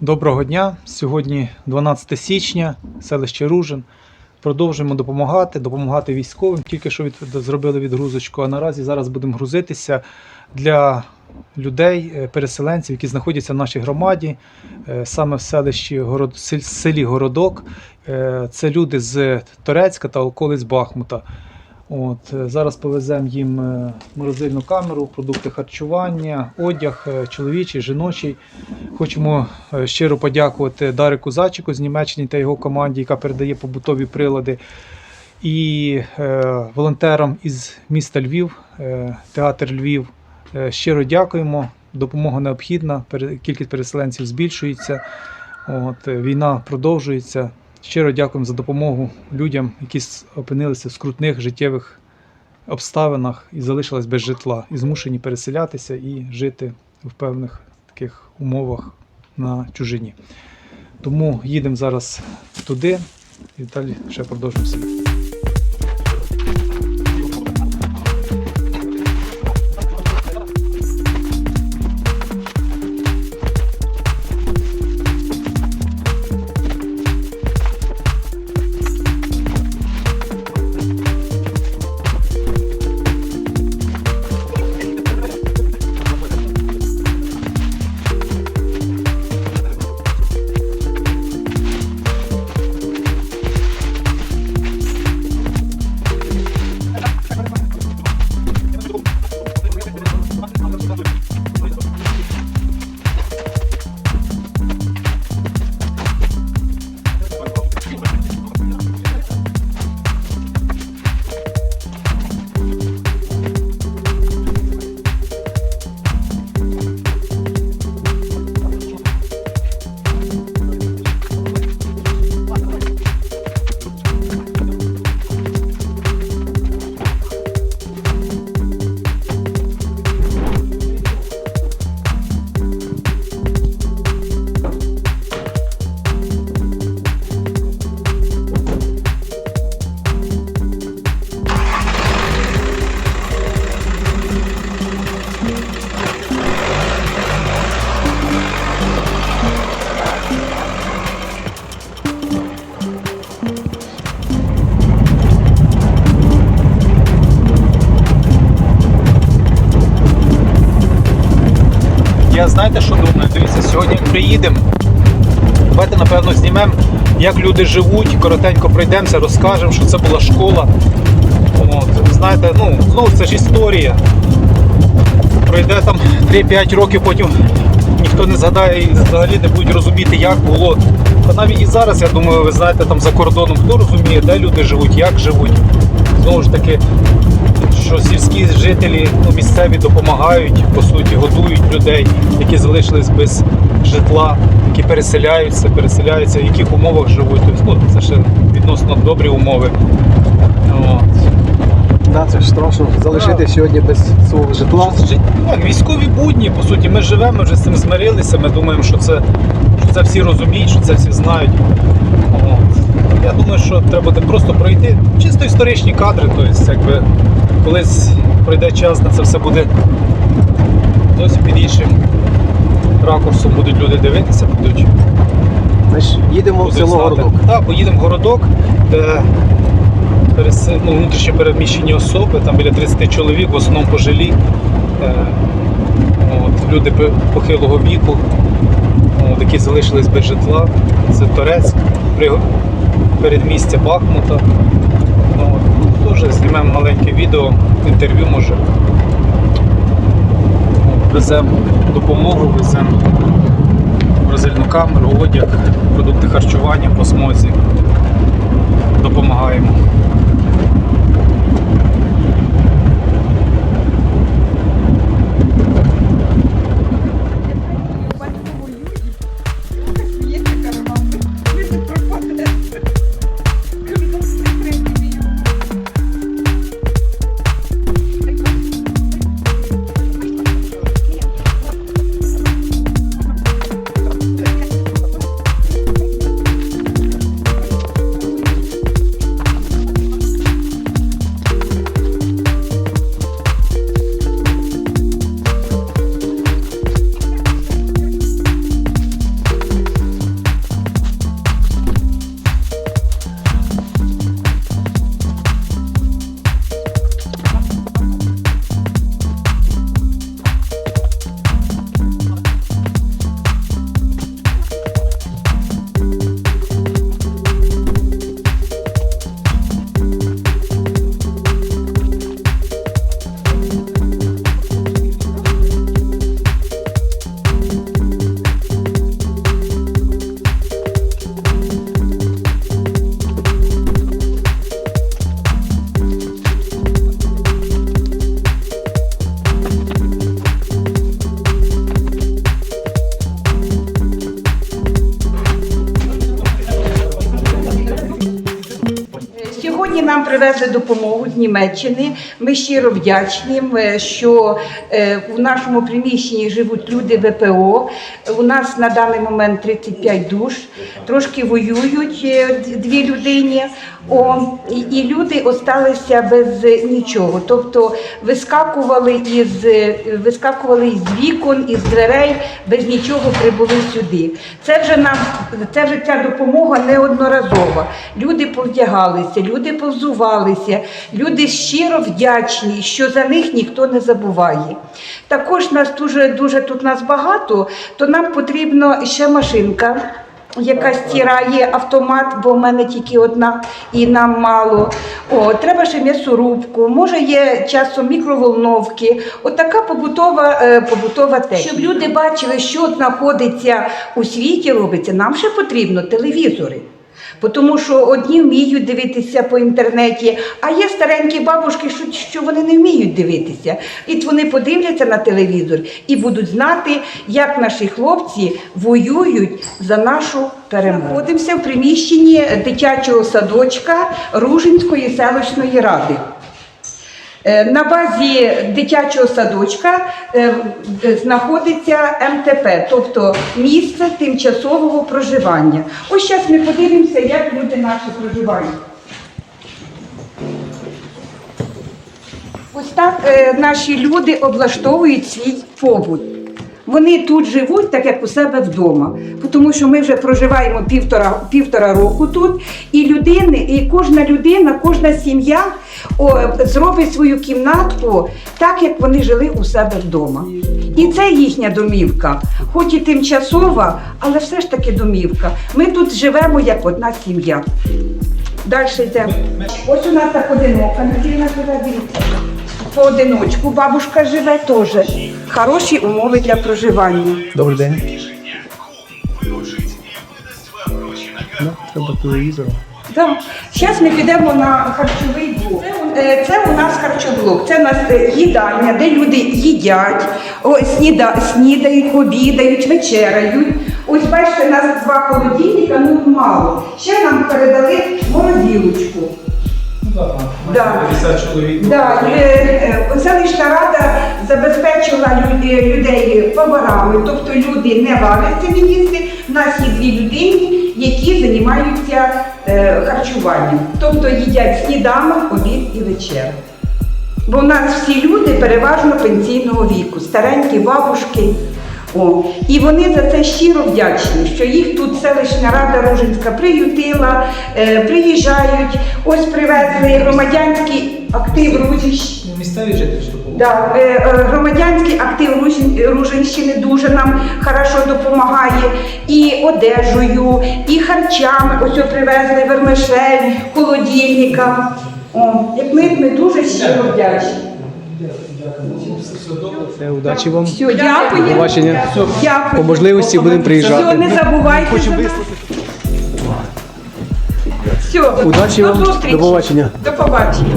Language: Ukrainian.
Доброго дня! Сьогодні 12 січня, селище Ружин. Продовжуємо допомагати, допомагати військовим. Тільки що від, зробили відгрузочку, а наразі зараз будемо грузитися для людей, е, переселенців, які знаходяться в нашій громаді, е, саме в селищі Город, селі Городок. Е, Це люди з Торецька та околиць Бахмута. От, е, зараз повеземо їм е, морозильну камеру, продукти харчування, одяг е, чоловічий, жіночий. Хочемо щиро подякувати Дарику Зачику з Німеччини та його команді, яка передає побутові прилади. І е, волонтерам із міста Львів, е, театр Львів. Е, щиро дякуємо. Допомога необхідна. Кількість переселенців збільшується. От, війна продовжується. Щиро дякуємо за допомогу людям, які опинилися в скрутних життєвих обставинах і залишились без житла, і змушені переселятися і жити в певних таких умовах на чужині. Тому їдемо зараз туди і далі ще продовжимо собі. Знаєте, що думаю? Дивіться, сьогодні приїдемо. Давайте, напевно, знімемо, як люди живуть, коротенько пройдемося, розкажемо, що це була школа. От, знаєте, ну, знову це ж історія. Пройде там 3-5 років, потім ніхто не згадає і взагалі не будуть розуміти, як було. Та навіть і зараз, я думаю, ви знаєте, там за кордоном хто розуміє, де люди живуть, як живуть. Знову ж таки, що сільські жителі ну, місцеві допомагають, по суті, годують людей, які залишились без житла, які переселяються, переселяються, в яких умовах живуть. Тобто, ну, це ще відносно добрі умови. Да, це ж страшно залишити сьогодні без свого житла. Так, військові будні, по суті, ми живемо, ми вже з цим змирилися. Ми думаємо, що це, що це всі розуміють, що це всі знають. От. Я думаю, що треба просто пройти чисто історичні кадри, тобто, якби колись пройде час, на це все буде зовсім під іншим ракурсом будуть люди дивитися, будуть Ми ж їдемо в село знати. Городок. Так, поїдемо в городок, де перес- ну, внутрішньо переміщені особи, там біля 30 чоловік, в основному пожилі. Е, От, люди похилого віку, от, які залишились без житла. Це Торець, при передмістя Бахмута. Ну, Теж знімемо маленьке відео, інтерв'ю може. Веземо допомогу, веземо морозильну камеру, одяг, продукти харчування по смозі. Допомагаємо. Привезли допомогу з Німеччини. Ми щиро вдячні, е, що е, у нашому приміщенні живуть люди ВПО. У нас на даний момент 35 душ, трошки воюють е, дві людині. О, і, і люди осталися без нічого. Тобто вискакували із вискакували із вікон, із дверей, без нічого прибули сюди. Це вже нам це вже ця допомога неодноразова. Люди повдягалися, люди повзувалися, люди щиро вдячні, що за них ніхто не забуває. Також нас дуже дуже тут нас багато, то нам потрібно ще машинка яка стирає автомат, бо в мене тільки одна і нам мало. О, треба ще м'ясорубку, може є часом мікроволновки. Отака побутова, е, побутова техніка. Щоб люди бачили, що знаходиться у світі, робиться, нам ще потрібно телевізори. Тому що одні вміють дивитися по інтернеті, а є старенькі бабушки, що, що вони не вміють дивитися. І вони подивляться на телевізор і будуть знати, як наші хлопці воюють за нашу перемогу. Знаходимося в приміщенні дитячого садочка Ружинської селищної ради. Е, На базі дитячого садочка е, знаходиться МТП, тобто місце тимчасового проживання. Ось зараз ми подивимося, як люди наші проживають. Ось так е, наші люди облаштовують свій побут. Вони тут живуть, так як у себе вдома, тому що ми вже проживаємо півтора, півтора року тут, і людини, і кожна людина, кожна сім'я зробить свою кімнатку так, як вони жили у себе вдома. І це їхня домівка, хоч і тимчасова, але все ж таки домівка. Ми тут живемо як одна сім'я. Далі йде. Ось у нас так одинока, Надіна живе. Поодиночку бабушка живе теж. Хороші умови для проживання. Добрий день. Ну, треба телевізор. Да. Зараз ми підемо на харчовий блок. Е, Це у нас харчоблок, це у нас е, їдальня, де люди їдять, о, сніда, снідають, обідають, вечеряють. Ось бачите, у нас два холодильника, ну мало. Ще нам передали морозилочку. Да. 50 чоловік. Да, е, е, селищна рада забезпечила люди, людей поварами, тобто люди не варять собі їсти. У нас є дві людини, які займаються е, харчуванням, тобто їдять сніданок, обід і вечерю. Бо в нас всі люди переважно пенсійного віку, старенькі бабушки. О, і вони за це щиро вдячні, що їх тут селищна рада Ружинська приютила, е, приїжджають, ось привезли громадянський актив Ружищ. Місцеві жителі що. Да, е, е, громадянський актив Ружин- Ружинщини дуже нам хорошо допомагає і одежею, і харчами. Ось от привезли вермишель, холодильника. О, як ми, ми дуже щиро вдячні. Все, удачі вам. Все, дякую. До побачення. Дякую. По можливості будемо приїжджати. Все, не забувайте. Хочемо за нас. вислухати. Все, Удачі до вам. зустрічі. До побачення. До побачення.